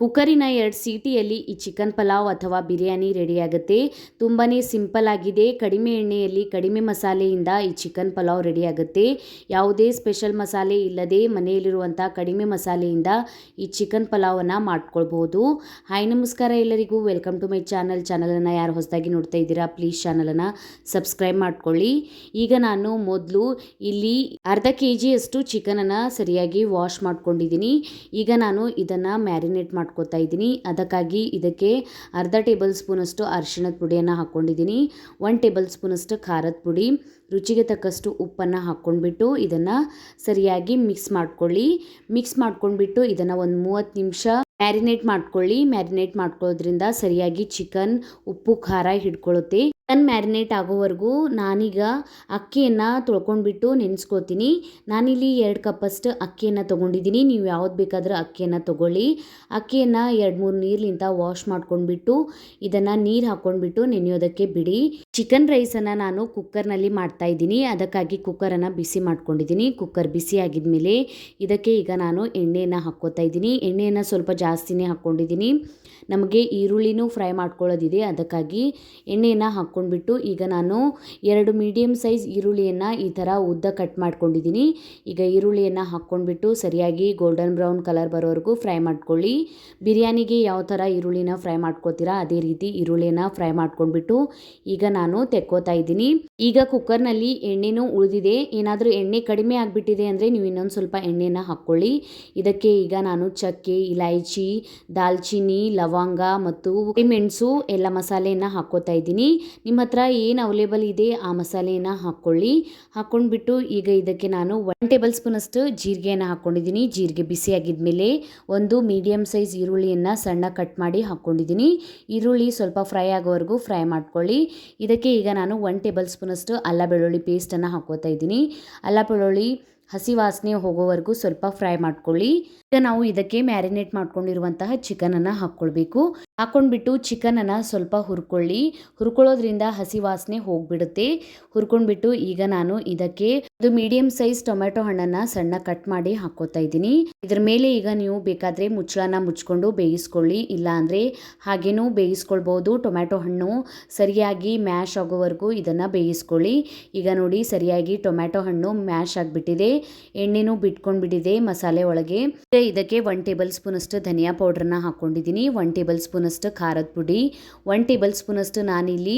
ಕುಕ್ಕರಿನ ಎರಡು ಸೀಟಿಯಲ್ಲಿ ಈ ಚಿಕನ್ ಪಲಾವ್ ಅಥವಾ ಬಿರಿಯಾನಿ ರೆಡಿಯಾಗುತ್ತೆ. ತುಂಬಾ ಸಿಂಪಲ್ ಆಗಿದೆ. ಕಡಿಮೆ ಎಣ್ಣೆಯಲ್ಲಿ, ಕಡಿಮೆ ಮಸಾಲೆಯಿಂದ ಈ ಚಿಕನ್ ಪಲಾವ್ ರೆಡಿಯಾಗುತ್ತೆ. ಯಾವುದೇ ಸ್ಪೆಷಲ್ ಮಸಾಲೆ ಇಲ್ಲದೆ ಮನೆಯಲ್ಲಿರುವಂಥ ಕಡಿಮೆ ಮಸಾಲೆಯಿಂದ ಈ ಚಿಕನ್ ಪಲಾವನ್ನು ಮಾಡ್ಕೊಳ್ಬೋದು. ಹಾಯ್, ನಮಸ್ಕಾರ ಎಲ್ಲರಿಗೂ. Welcome to my channel. ಚಾನಲನ್ನು ಯಾರು ಹೊಸದಾಗಿ ನೋಡ್ತಾ ಇದ್ದೀರಾ, ಪ್ಲೀಸ್ ಚಾನಲನ್ನು ಸಬ್ಸ್ಕ್ರೈಬ್ ಮಾಡ್ಕೊಳ್ಳಿ. ಈಗ ನಾನು ಮೊದಲು ಇಲ್ಲಿ ಅರ್ಧ ಕೆ ಜಿಯಷ್ಟು ಚಿಕನನ್ನು ಸರಿಯಾಗಿ ವಾಶ್ ಮಾಡ್ಕೊಂಡಿದ್ದೀನಿ. ಈಗ ನಾನು ಇದನ್ನು ಮ್ಯಾರಿನೇಟ್ ಮಾಡ್ಕೊತಾ ಇದ್ದೀನಿ. ಅದಕ್ಕಾಗಿ ಇದಕ್ಕೆ ಅರ್ಧ ಟೇಬಲ್ ಸ್ಪೂನಷ್ಟು ಅರಿಶಿಣದ ಪುಡಿಯನ್ನು ಹಾಕ್ಕೊಂಡಿದ್ದೀನಿ. ಒನ್ ಟೇಬಲ್ ಸ್ಪೂನಷ್ಟು ಖಾರದ ಪುಡಿ. ರುಚಿಗೆ ತಕ್ಕಷ್ಟು ಉಪ್ಪನ್ನು ಹಾಕ್ಕೊಂಡ್ಬಿಟ್ಟು ಇದನ್ನು ಸರಿಯಾಗಿ ಮಿಕ್ಸ್ ಮಾಡ್ಕೊಳ್ಳಿ. ಮಿಕ್ಸ್ ಮಾಡ್ಕೊಂಡ್ಬಿಟ್ಟು ಇದನ್ನು ಒಂದು ಮೂವತ್ತು ನಿಮಿಷ ಮ್ಯಾರಿನೇಟ್ ಮಾಡ್ಕೊಳ್ಳಿ. ಮ್ಯಾರಿನೇಟ್ ಮಾಡ್ಕೊಳ್ಳೋದ್ರಿಂದ ಸರಿಯಾಗಿ ಚಿಕನ್ ಉಪ್ಪು, ಖಾರ ಹಿಡ್ಕೊಳ್ಳುತ್ತೆ. ಚಿಕನ್ ಮ್ಯಾರಿನೇಟ್ ಆಗೋವರೆಗೂ ನಾನೀಗ ಅಕ್ಕಿಯನ್ನು ತೊಳ್ಕೊಂಡ್ಬಿಟ್ಟು ನೆನೆಸ್ಕೋತೀನಿ. ನಾನಿಲ್ಲಿ ಎರಡು ಕಪ್ಪಷ್ಟು ಅಕ್ಕಿಯನ್ನು ತೊಗೊಂಡಿದ್ದೀನಿ. ನೀವು ಯಾವ್ದು ಬೇಕಾದರೂ ಅಕ್ಕಿಯನ್ನು ತೊಗೊಳ್ಳಿ. ಅಕ್ಕಿಯನ್ನು ಎರಡು ಮೂರು ನೀರ್ಲಿಂದ ವಾಶ್ ಮಾಡ್ಕೊಂಡ್ಬಿಟ್ಟು, ಇದನ್ನು ನೀರು ಹಾಕ್ಕೊಂಡ್ಬಿಟ್ಟು ನೆನೆಯೋದಕ್ಕೆ ಬಿಡಿ. ಚಿಕನ್ ರೈಸನ್ನು ನಾನು ಕುಕ್ಕರ್ನಲ್ಲಿ ಮಾಡ್ತಾ ಇದ್ದೀನಿ. ಅದಕ್ಕಾಗಿ ಕುಕ್ಕರನ್ನು ಬಿಸಿ ಮಾಡ್ಕೊಂಡಿದ್ದೀನಿ. ಕುಕ್ಕರ್ ಬಿಸಿ ಆಗಿದ್ಮೇಲೆ ಇದಕ್ಕೆ ಈಗ ನಾನು ಎಣ್ಣೆಯನ್ನು ಹಾಕ್ಕೋತಾ ಇದ್ದೀನಿ. ಎಣ್ಣೆಯನ್ನು ಸ್ವಲ್ಪ ಜಾಸ್ತಿನೇ ಹಾಕ್ಕೊಂಡಿದ್ದೀನಿ. ನಮಗೆ ಈರುಳ್ಳಿನೂ ಫ್ರೈ ಮಾಡ್ಕೊಳ್ಳೋದಿದೆ. ಅದಕ್ಕಾಗಿ ಎಣ್ಣೆಯನ್ನು ಹಾಕ್ಕೊಂಡ್ಬಿಟ್ಟು ಈಗ ನಾನು ಎರಡು ಮೀಡಿಯಮ್ ಸೈಜ್ ಈರುಳ್ಳಿಯನ್ನು ಈ ಥರ ಉದ್ದ ಕಟ್ ಮಾಡ್ಕೊಂಡಿದ್ದೀನಿ. ಈಗ ಈರುಳ್ಳಿಯನ್ನು ಹಾಕ್ಕೊಂಡ್ಬಿಟ್ಟು ಸರಿಯಾಗಿ ಗೋಲ್ಡನ್ ಬ್ರೌನ್ ಕಲರ್ ಬರೋವರೆಗೂ ಫ್ರೈ ಮಾಡ್ಕೊಳ್ಳಿ. ಬಿರಿಯಾನಿಗೆ ಯಾವ ಥರ ಈರುಳ್ಳಿನ ಫ್ರೈ ಮಾಡ್ಕೋತೀರಾ, ಅದೇ ರೀತಿ ಈರುಳ್ಳಿಯನ್ನು ಫ್ರೈ ಮಾಡ್ಕೊಂಡ್ಬಿಟ್ಟು ಈಗ ನಾನು ತೆಕ್ಕೋತಾ ಇದ್ದೀನಿ. ಈಗ ಕುಕ್ಕರ್ನಲ್ಲಿ ಎಣ್ಣೆನೂ ಉಳಿದಿದೆ. ಏನಾದರೂ ಎಣ್ಣೆ ಕಡಿಮೆ ಆಗಿಬಿಟ್ಟಿದೆ ಅಂದರೆ ನೀವು ಇನ್ನೊಂದು ಸ್ವಲ್ಪ ಎಣ್ಣೆನ ಹಾಕ್ಕೊಳ್ಳಿ. ಇದಕ್ಕೆ ಈಗ ನಾನು ಚಕ್ಕೆ, ಇಲೈಚಿ, ದಾಲ್ಚಿನ್ನಿ, ಲವಂಗ ಮತ್ತು ಮೆಣಸು ಎಲ್ಲ ಮಸಾಲೆಯನ್ನ ಹಾಕೋತಾ ಇದ್ದೀನಿ. ನಿಮ್ಮ ಹತ್ರ ಏನು ಅವೈಲೇಬಲ್ ಇದೆ ಆ ಮಸಾಲೆಯನ್ನು ಹಾಕ್ಕೊಳ್ಳಿ. ಹಾಕ್ಕೊಂಡ್ಬಿಟ್ಟು ಈಗ ಇದಕ್ಕೆ ನಾನು ಒನ್ ಟೇಬಲ್ ಸ್ಪೂನಷ್ಟು ಜೀರಿಗೆಯನ್ನು ಹಾಕ್ಕೊಂಡಿದ್ದೀನಿ. ಜೀರಿಗೆ ಬಿಸಿ ಆಗಿದ್ಮೇಲೆ ಒಂದು ಮೀಡಿಯಮ್ ಸೈಜ್ ಈರುಳ್ಳಿಯನ್ನು ಸಣ್ಣ ಕಟ್ ಮಾಡಿ ಹಾಕ್ಕೊಂಡಿದ್ದೀನಿ. ಈರುಳ್ಳಿ ಸ್ವಲ್ಪ ಫ್ರೈ ಆಗೋವರೆಗೂ ಫ್ರೈ ಮಾಡ್ಕೊಳ್ಳಿ. ಇದಕ್ಕೆ ಈಗ ನಾನು ಒನ್ ಟೇಬಲ್ ಸ್ಪೂನಷ್ಟು ಅಲ್ಲ ಬೆಳ್ಳುಳ್ಳಿ ಪೇಸ್ಟನ್ನು ಹಾಕೋತಾ ಇದ್ದೀನಿ. ಅಲ್ಲ ಬೆಳ್ಳುಳ್ಳಿ ಹಸಿ ವಾಸನೆ ಹೋಗೋವರೆಗೂ ಸ್ವಲ್ಪ ಫ್ರೈ ಮಾಡ್ಕೊಳ್ಳಿ. ಈಗ ನಾವು ಇದಕ್ಕೆ ಮ್ಯಾರಿನೇಟ್ ಮಾಡ್ಕೊಂಡಿರುವಂತಹ ಚಿಕನನ್ನು ಹಾಕ್ಕೊಳ್ಬೇಕು. ಹಾಕ್ಕೊಂಡ್ಬಿಟ್ಟು ಚಿಕನನ್ನು ಸ್ವಲ್ಪ ಹುರ್ಕೊಳ್ಳಿ. ಹುರ್ಕೊಳ್ಳೋದ್ರಿಂದ ಹಸಿ ವಾಸನೆ ಹೋಗ್ಬಿಡುತ್ತೆ. ಹುರ್ಕೊಂಡ್ಬಿಟ್ಟು ಈಗ ನಾನು ಇದಕ್ಕೆ ಒಂದು ಮೀಡಿಯಂ ಸೈಜ್ ಟೊಮೆಟೊ ಹಣ್ಣನ್ನು ಸಣ್ಣ ಕಟ್ ಮಾಡಿ ಹಾಕೋತಾ ಇದ್ದೀನಿ. ಇದ್ರ ಮೇಲೆ ಈಗ ನೀವು ಬೇಕಾದರೆ ಮುಚ್ಚಳನ ಮುಚ್ಕೊಂಡು ಬೇಯಿಸ್ಕೊಳ್ಳಿ. ಇಲ್ಲ ಅಂದರೆ ಹಾಗೇನೂ ಬೇಯಿಸ್ಕೊಳ್ಬೋದು. ಟೊಮ್ಯಾಟೊ ಹಣ್ಣು ಸರಿಯಾಗಿ ಮ್ಯಾಶ್ ಆಗೋವರೆಗೂ ಇದನ್ನು ಬೇಯಿಸ್ಕೊಳ್ಳಿ. ಈಗ ನೋಡಿ ಸರಿಯಾಗಿ ಟೊಮ್ಯಾಟೊ ಹಣ್ಣು ಮ್ಯಾಶ್ ಆಗಿಬಿಟ್ಟಿದೆ. ಎಣ್ಣೆನೂ ಬಿಟ್ಕೊಂಡ್ಬಿಟ್ಟಿದೆ ಮಸಾಲೆ ಒಳಗೆ. ಇದಕ್ಕೆ ಒನ್ ಟೇಬಲ್ ಸ್ಪೂನಷ್ಟು ಧನಿಯಾ ಪೌಡ್ರನ್ನ ಹಾಕ್ಕೊಂಡಿದ್ದೀನಿ ಒನ್ ಟೇಬಲ್ ಸ್ಪೂನಷ್ಟು ಖಾರದ ಪುಡಿ ಒನ್ ಟೇಬಲ್ ಸ್ಪೂನಷ್ಟು ನಾನಿಲ್ಲಿ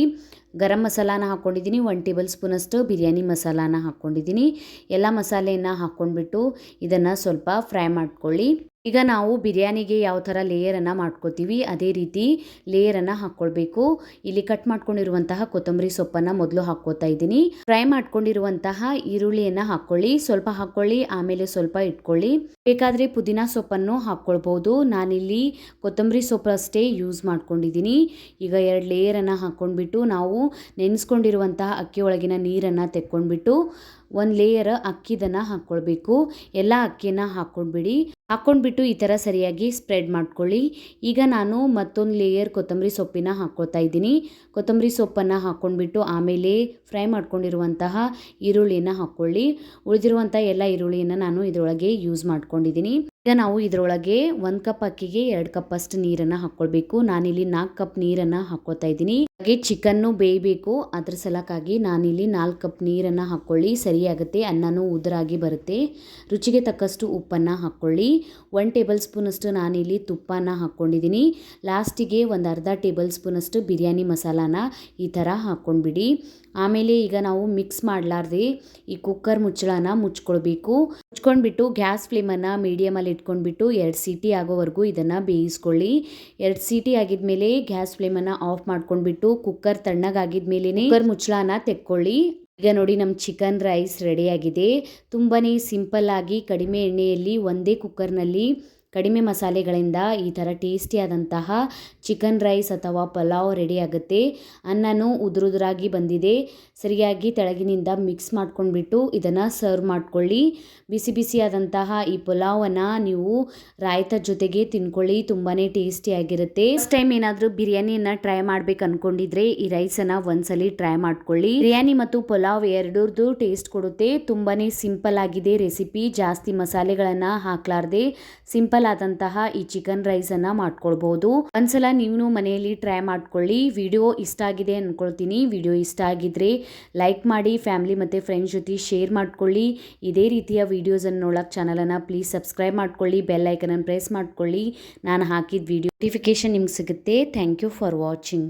ಗರಂ ಮಸಾಲಾನ ಹಾಕ್ಕೊಂಡಿದ್ದೀನಿ ಒನ್ ಟೇಬಲ್ ಸ್ಪೂನಷ್ಟು ಬಿರಿಯಾನಿ ಮಸಾಲಾನ ಹಾಕ್ಕೊಂಡಿದ್ದೀನಿ ಎಲ್ಲ ಮಸಾಲೆಯನ್ನು ಹಾಕ್ಕೊಂಡ್ಬಿಟ್ಟು ಇದನ್ನು ಸ್ವಲ್ಪ ಫ್ರೈ ಮಾಡ್ಕೊಳ್ಳಿ. ಈಗ ನಾವು ಬಿರಿಯಾನಿಗೆ ಯಾವ ಥರ ಲೇಯರನ್ನು ಮಾಡ್ಕೋತೀವಿ, ಅದೇ ರೀತಿ ಲೇಯರನ್ನು ಹಾಕ್ಕೊಳ್ಬೇಕು. ಇಲ್ಲಿ ಕಟ್ ಮಾಡ್ಕೊಂಡಿರುವಂತಹ ಕೊತ್ತಂಬರಿ ಸೊಪ್ಪನ್ನು ಮೊದಲು ಹಾಕ್ಕೋತಾ ಇದ್ದೀನಿ. ಫ್ರೈ ಮಾಡ್ಕೊಂಡಿರುವಂತಹ ಈರುಳ್ಳಿಯನ್ನು ಹಾಕ್ಕೊಳ್ಳಿ. ಸ್ವಲ್ಪ ಹಾಕ್ಕೊಳ್ಳಿ, ಆಮೇಲೆ ಸ್ವಲ್ಪ ಇಟ್ಕೊಳ್ಳಿ. ಬೇಕಾದರೆ ಪುದೀನ ಸೊಪ್ಪನ್ನು ಹಾಕ್ಕೊಳ್ಬೋದು. ನಾನಿಲ್ಲಿ ಕೊತ್ತಂಬರಿ ಸೊಪ್ಪು ಅಷ್ಟೇ ಯೂಸ್ ಮಾಡ್ಕೊಂಡಿದ್ದೀನಿ. ಈಗ ಎರಡು ಲೇಯರನ್ನು ಹಾಕ್ಕೊಂಡ್ಬಿಟ್ಟು ನಾವು ನೆನೆಸ್ಕೊಂಡಿರುವಂತಹ ಅಕ್ಕಿ ಒಳಗಿನ ನೀರನ್ನು ತೆಕ್ಕೊಂಡ್ಬಿಟ್ಟು ಒಂದು ಲೇಯರ್ ಅಕ್ಕಿದನ್ನು ಹಾಕ್ಕೊಳ್ಬೇಕು ಎಲ್ಲ ಅಕ್ಕಿನ ಹಾಕ್ಕೊಂಡ್ಬಿಡಿ ಹಾಕ್ಕೊಂಡ್ಬಿಟ್ಟು ಈ ಥರ ಸರಿಯಾಗಿ ಸ್ಪ್ರೆಡ್ ಮಾಡ್ಕೊಳ್ಳಿ. ಈಗ ನಾನು ಮತ್ತೊಂದು ಲೇಯರ್ ಕೊತ್ತಂಬರಿ ಸೊಪ್ಪಿನ ಹಾಕ್ಕೊಳ್ತಾ ಇದ್ದೀನಿ. ಕೊತ್ತಂಬರಿ ಸೊಪ್ಪನ್ನು ಹಾಕ್ಕೊಂಡ್ಬಿಟ್ಟು ಆಮೇಲೆ ಫ್ರೈ ಮಾಡ್ಕೊಂಡಿರುವಂತಹ ಈರುಳ್ಳಿನ ಹಾಕ್ಕೊಳ್ಳಿ ಉಳಿದಿರುವಂಥ ಎಲ್ಲ ಈರುಳ್ಳಿಯನ್ನು ನಾನು ಇದರೊಳಗೆ ಯೂಸ್ ಮಾಡ್ಕೊಂಡಿದ್ದೀನಿ. ಈಗ ನಾವು ಇದರೊಳಗೆ ಒಂದು ಕಪ್ ಅಕ್ಕಿಗೆ ಎರಡು ಕಪ್ ಅಷ್ಟು ನೀರನ್ನು ಹಾಕ್ಕೊಳ್ಬೇಕು ನಾನಿಲ್ಲಿ ನಾಲ್ಕು ಕಪ್ ನೀರನ್ನು ಹಾಕ್ಕೊಳ್ತಾ ಇದ್ದೀನಿ. ಹಾಗೆ ಚಿಕನ್ನು ಬೇಯಬೇಕು. ಅದ್ರ ಸಲಕ್ಕಾಗಿ ನಾನಿಲ್ಲಿ ನಾಲ್ಕು ಕಪ್ ನೀರನ್ನು ಹಾಕ್ಕೊಳ್ಳಿ ಸರಿಯಾಗುತ್ತೆ. ಅನ್ನನೂ ಉದುರಾಗಿ ಬರುತ್ತೆ. ರುಚಿಗೆ ತಕ್ಕಷ್ಟು ಉಪ್ಪನ್ನು ಹಾಕ್ಕೊಳ್ಳಿ ಒನ್ ಟೇಬಲ್ ಸ್ಪೂನಷ್ಟು ನಾನಿಲ್ಲಿ ತುಪ್ಪನ ಹಾಕ್ಕೊಂಡಿದ್ದೀನಿ ಲಾಸ್ಟಿಗೆ ಒಂದು ಅರ್ಧ ಟೇಬಲ್ ಸ್ಪೂನಷ್ಟು ಬಿರಿಯಾನಿ ಮಸಾಲಾನ ಈ ಥರ ಹಾಕ್ಕೊಂಡ್ಬಿಡಿ ಆಮೇಲೆ ಈಗ ನಾವು ಮಿಕ್ಸ್ ಮಾಡಲಾರ್ದೆ ಈ ಕುಕ್ಕರ್ ಮುಚ್ಚಳನ ಮುಚ್ಕೊಳ್ಬೇಕು. ಮುಚ್ಕೊಂಡ್ಬಿಟ್ಟು ಗ್ಯಾಸ್ ಫ್ಲೇಮನ್ನು ಮೀಡಿಯಮಲ್ಲಿ ಇಟ್ಕೊಂಡ್ಬಿಟ್ಟು ಎರಡು ಸೀಟಿ ಆಗೋವರೆಗೂ ಇದನ್ನು ಬೇಯಿಸ್ಕೊಳ್ಳಿ. ಎರಡು ಸೀಟಿ ಆಗಿದ್ಮೇಲೆ ಗ್ಯಾಸ್ ಫ್ಲೇಮನ್ನು ಆಫ್ ಮಾಡ್ಕೊಂಡ್ಬಿಟ್ಟು ಕುಕ್ಕರ್ ತಣ್ಣಗಾಗಿದ್ಮೇಲೆ ಕುಕ್ಕರ್ ಮುಚ್ಚಳನ ತೆಕ್ಕೊಳ್ಳಿ. ಈಗ ನೋಡಿ ನಮ್ಮ ಚಿಕನ್ ರೈಸ್ ರೆಡಿಯಾಗಿದೆ ತುಂಬಾ ಸಿಂಪಲ್ ಆಗಿ ಕಡಿಮೆ ಎಣ್ಣೆಯಲ್ಲಿ ಒಂದೇ ಕುಕ್ಕರ್ನಲ್ಲಿ ಕಡಿಮೆ ಮಸಾಲೆಗಳಿಂದ ಈ ಥರ ಟೇಸ್ಟಿಯಾದಂತಹ ಚಿಕನ್ ರೈಸ್ ಅಥವಾ ಪಲಾವ್ ರೆಡಿ ಆಗುತ್ತೆ. ಅನ್ನನೂ ಉದುರುದುರಾಗಿ ಬಂದಿದೆ. ಸರಿಯಾಗಿ ತೆಳಗಿನಿಂದ ಮಿಕ್ಸ್ ಮಾಡ್ಕೊಂಡ್ಬಿಟ್ಟು ಇದನ್ನು ಸರ್ವ್ ಮಾಡ್ಕೊಳ್ಳಿ. ಬಿಸಿ ಬಿಸಿಯಾದಂತಹ ಈ ಪಲಾವನ್ನು ನೀವು ರಾಯ್ತ ಜೊತೆಗೆ ತಿನ್ಕೊಳ್ಳಿ ತುಂಬಾ ಟೇಸ್ಟಿಯಾಗಿರುತ್ತೆ ಫಸ್ಟ್ ಟೈಮ್ ಏನಾದರೂ ಬಿರಿಯಾನಿಯನ್ನು ಟ್ರೈ ಮಾಡ್ಬೇಕು ಅನ್ಕೊಂಡಿದ್ರೆ ಈ ರೈಸನ್ನು ಒಂದ್ಸಲಿ ಟ್ರೈ ಮಾಡ್ಕೊಳ್ಳಿ. ಬಿರಿಯಾನಿ ಮತ್ತು ಪಲಾವ್ ಎರಡರದು ಟೇಸ್ಟ್ ಕೊಡುತ್ತೆ. ತುಂಬಾ ಸಿಂಪಲ್ ಆಗಿದೆ ರೆಸಿಪಿ. ಜಾಸ್ತಿ ಮಸಾಲೆಗಳನ್ನು ಹಾಕ್ಲಾರ್ದೆ ಸಿಂಪಲ್ ಸಿಂಪಲ್ ಆದಂತಹ ಈ ಚಿಕನ್ ರೈಸ್ ಅನ್ನ ಮಾಡ್ಕೊಳ್ಬಹುದು ಒಂದ್ಸಲ ನೀವು ಮನೆಯಲ್ಲಿ ಟ್ರೈ ಮಾಡ್ಕೊಳ್ಳಿ. ವಿಡಿಯೋ ಇಷ್ಟ ಆಗಿದೆ ಅನ್ಕೊಳ್ತೀನಿ. ವಿಡಿಯೋ ಇಷ್ಟ ಆಗಿದ್ರೆ ಲೈಕ್ ಮಾಡಿ ಫ್ಯಾಮಿಲಿ ಮತ್ತೆ ಫ್ರೆಂಡ್ಸ್ ಜೊತೆ ಶೇರ್ ಮಾಡ್ಕೊಳ್ಳಿ. ಇದೇ ರೀತಿಯ ವಿಡಿಯೋಸ್ ಅನ್ನು ನೋಡಕ್ ನೋಡೋಕೆ ಚಾನಲನ್ನು ಪ್ಲೀಸ್ ಸಬ್ಸ್ಕ್ರೈಬ್ ಮಾಡ್ಕೊಳ್ಳಿ. ಬೆಲ್ ಐಕನನ್ನು ಪ್ರೆಸ್ ಮಾಡ್ಕೊಳ್ಳಿ. ನಾನು ಹಾಕಿದ ವಿಡಿಯೋ ನೋಟಿಫಿಕೇಶನ್ ನಿಮ್ಗೆ ಸಿಗುತ್ತೆ. Thank you for watching